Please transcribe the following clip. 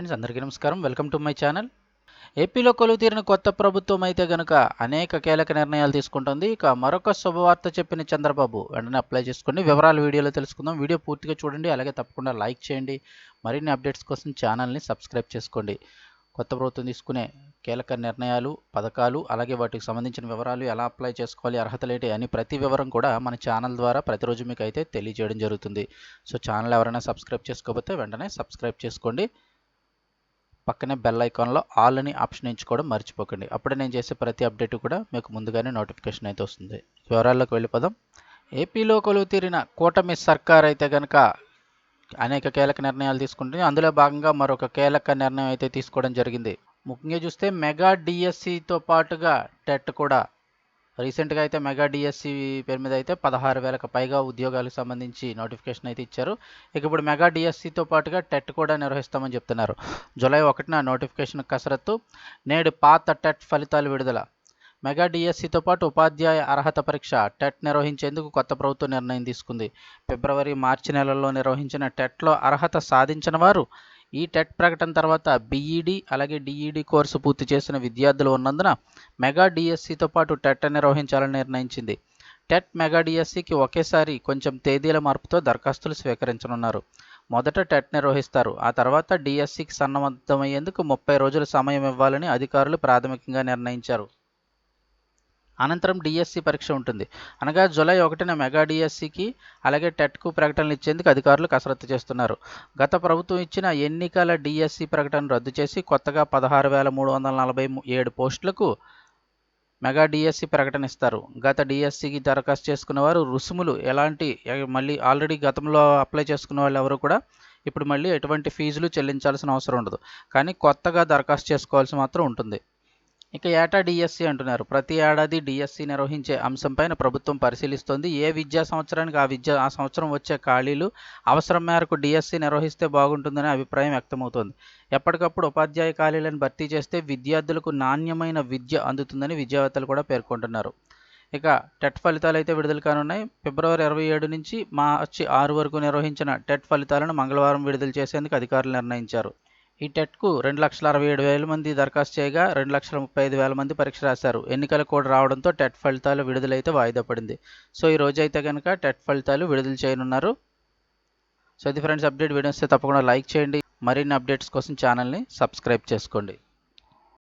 Friends అందరికీ నమస్కారం. Welcome to my channel. ఏపీలో కొలువు తీరిన కొత్త ప్రభుత్వం అయితే గనుక అనేక కీలక నిర్ణయాలు తీసుకుంటుంది. ఇక మరొక శుభవార్త చెప్పిన చంద్రబాబు వెంటనే అప్లై చేసుకోండి వివరాలు వీడియోలో తెలుసుకుందాం. వీడియో పూర్తిగా చూడండి. అలాగే తప్పకుండా లైక్ చేయండి. మరిన్ని అప్డేట్స్ కోసం ఛానల్ని సబ్స్క్రైబ్ చేసుకోండి. కొత్త ప్రభుత్వం తీసుకునే కీలక నిర్ణయాలు పథకాలు అలాగే వాటికి సంబంధించిన వివరాలు ఎలా అప్లై చేసుకోవాలి అర్హతలేటి అని ప్రతి వివరం కూడా మన ఛానల్ ద్వారా ప్రతిరోజు మీకు అయితే తెలియజేయడం జరుగుతుంది. సో ఛానల్ ఎవరైనా సబ్స్క్రైబ్ చేసుకోకపోతే వెంటనే సబ్స్క్రైబ్ చేసుకోండి. పక్కనే బెల్ ఐకాన్లో ఆల్ అని ఆప్షన్ ఎంచుకోవడం మర్చిపోకండి. అప్పుడే నేను చేసే ప్రతి అప్డేట్ కూడా మీకు ముందుగానే నోటిఫికేషన్ అయితే వస్తుంది. వివరాల్లోకి వెళ్ళిపోదాం. ఏపీలో కొలువు తీరిన కూటమి సర్కార్ అయితే కనుక అనేక కీలక నిర్ణయాలు తీసుకుంటుంది. అందులో భాగంగా మరొక కీలక నిర్ణయం అయితే తీసుకోవడం జరిగింది. ముఖ్యంగా చూస్తే మెగా డిఎస్సితో పాటుగా టెట్ కూడా రీసెంట్గా అయితే మెగా డిఎస్సి పేరు మీద అయితే పదహారు వేలకు పైగా ఉద్యోగాలకు సంబంధించి నోటిఫికేషన్ అయితే ఇచ్చారు. ఇక ఇప్పుడు మెగా డిఎస్సితో పాటుగా టెట్ కూడా నిర్వహిస్తామని చెప్తున్నారు. జూలై ఒకటిన నోటిఫికేషన్ కసరత్తు నేడు పాత టెట్ ఫలితాలు విడుదల. మెగా డిఎస్సితో పాటు ఉపాధ్యాయ అర్హత పరీక్ష టెట్ నిర్వహించేందుకు కొత్త ప్రభుత్వం నిర్ణయం తీసుకుంది. ఫిబ్రవరి మార్చి నెలల్లో నిర్వహించిన టెట్లో అర్హత సాధించిన వారు ఈ టెట్ ప్రకటన తర్వాత బీఈడి అలాగే డిఈడి కోర్సు పూర్తి చేసిన విద్యార్థులు ఉన్నందున మెగా డిఎస్సితో పాటు టెట్ నిర్వహించాలని నిర్ణయించింది. టెట్ మెగా డిఎస్సికి ఒకేసారి కొంచెం తేదీల మార్పుతో దరఖాస్తులు స్వీకరించనున్నారు. మొదట టెట్ నిర్వహిస్తారు. ఆ తర్వాత డిఎస్సికి సన్నద్ధమయ్యేందుకు ముప్పై రోజుల సమయం ఇవ్వాలని అధికారులు ప్రాథమికంగా నిర్ణయించారు. అనంతరం డిఎస్సి పరీక్ష ఉంటుంది. అనగా జూలై ఒకటిన మెగా డిఎస్సికి అలాగే టెట్కు ప్రకటనలు ఇచ్చేందుకు అధికారులు కసరత్తు చేస్తున్నారు. గత ప్రభుత్వం ఇచ్చిన ఎన్నికల డిఎస్సి ప్రకటన రద్దు చేసి కొత్తగా పదహారు వేల మూడు వందల నలభై ఏడు పోస్టులకు మెగా డిఎస్సి ప్రకటన ఇస్తారు. గత డిఎస్సికి దరఖాస్తు చేసుకున్న వారు రుసుములు ఎలాంటి మళ్ళీ ఆల్రెడీ గతంలో అప్లై చేసుకున్న వాళ్ళు ఎవరు కూడా ఇప్పుడు మళ్ళీ ఎటువంటి ఫీజులు చెల్లించాల్సిన అవసరం ఉండదు. కానీ కొత్తగా దరఖాస్తు చేసుకోవాల్సి మాత్రం ఉంటుంది. ఇక ఏటా డిఎస్సి అంటున్నారు. ప్రతి ఏడాది డిఎస్సి నిర్వహించే అంశంపైన ప్రభుత్వం పరిశీలిస్తోంది. ఏ విద్యా సంవత్సరానికి ఆ విద్య ఆ సంవత్సరం వచ్చే ఖాళీలు అవసరం మేరకు డిఎస్సి నిర్వహిస్తే బాగుంటుందనే అభిప్రాయం వ్యక్తమవుతోంది. ఎప్పటికప్పుడు ఉపాధ్యాయ ఖాళీలను భర్తీ చేస్తే విద్యార్థులకు నాణ్యమైన విద్య అందుతుందని విద్యావేత్తలు కూడా పేర్కొంటున్నారు. ఇక టెట్ ఫలితాలు అయితే విడుదల కానున్నాయి. ఫిబ్రవరి ఇరవై ఏడు నుంచి మార్చి ఆరు వరకు నిర్వహించిన టెట్ ఫలితాలను మంగళవారం విడుదల చేసేందుకు అధికారులు నిర్ణయించారు. ఈ టెట్కు రెండు లక్షల అరవై ఏడు వేల మంది దరఖాస్తు చేయగా రెండు లక్షల ముప్పై ఐదు వేల మంది పరీక్ష రాశారు. ఎన్నికలు కూడా రావడంతో టెట్ ఫలితాలు విడుదలైతే వాయిదా పడింది. సో ఈ రోజు అయితే కనుక టెట్ ఫలితాలు విడుదల చేయనున్నారు. సో ఇది ఫ్రెండ్స్ అప్డేట్ వీడియోస్ తప్పకుండా లైక్ చేయండి. మరిన్ని అప్డేట్స్ కోసం ఛానల్ని సబ్స్క్రైబ్ చేసుకోండి.